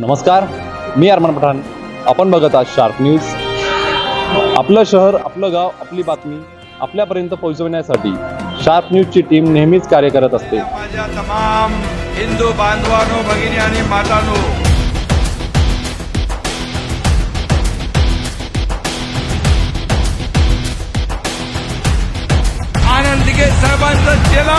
नमस्कार मी अरमान पठाण. आपण बघत आहात शार्प न्यूज आपलं शहर आपलं गाव आपली बातमी आपल्यापर्यंत पोहोचवण्यासाठी शार्प न्यूजची टीम नेहमीच कार्य करत असते. माझ्या तमाम हिंदू बांधवानो भगिनी आणि मातांनो. आनंदिके साहेबांचं चेला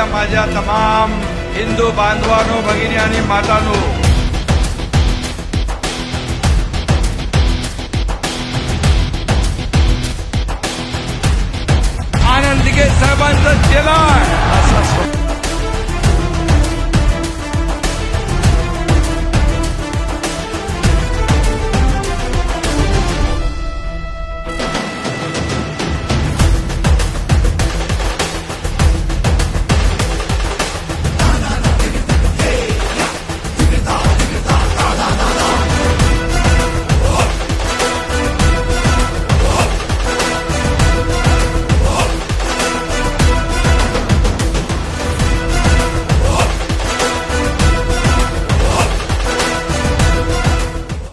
जमलेल्या माझ्या तमाम हिंदू बांधवांनो भगिनी आणि मातांनो. आनंदिके साहेबांचं चेला